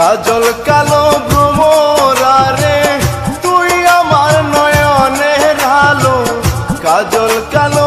কাজল কালো ভ্রমরারে তুই আমার নয়নের আলো। কাজল কালো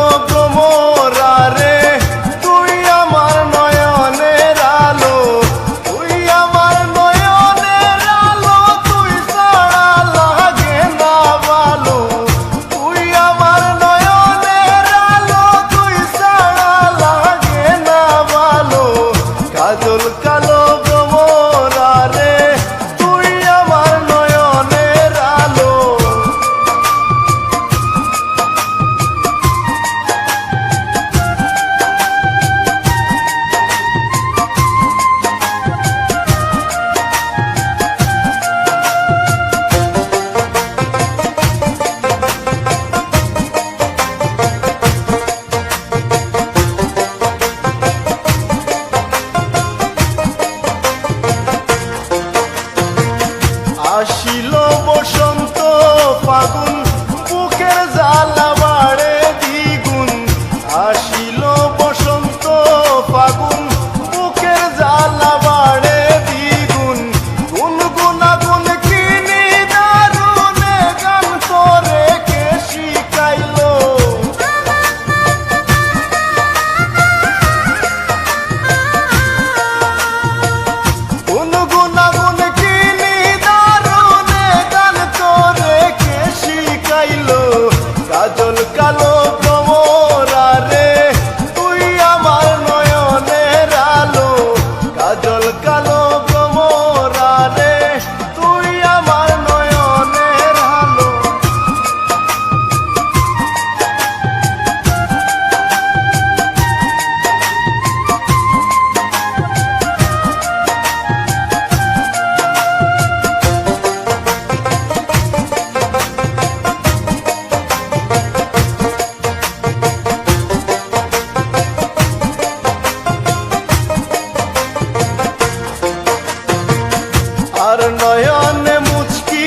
তার নয়নে মুচকি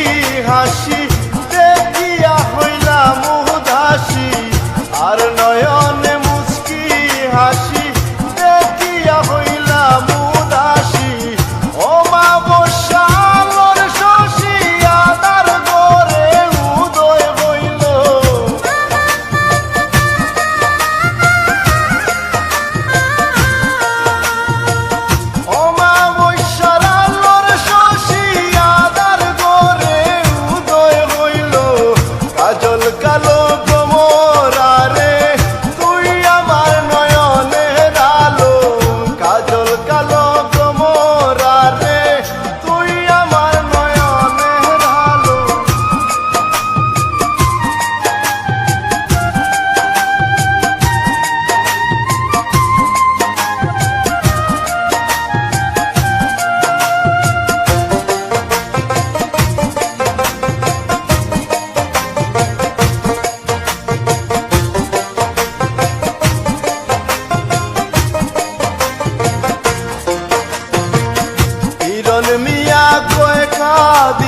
হাসি sabe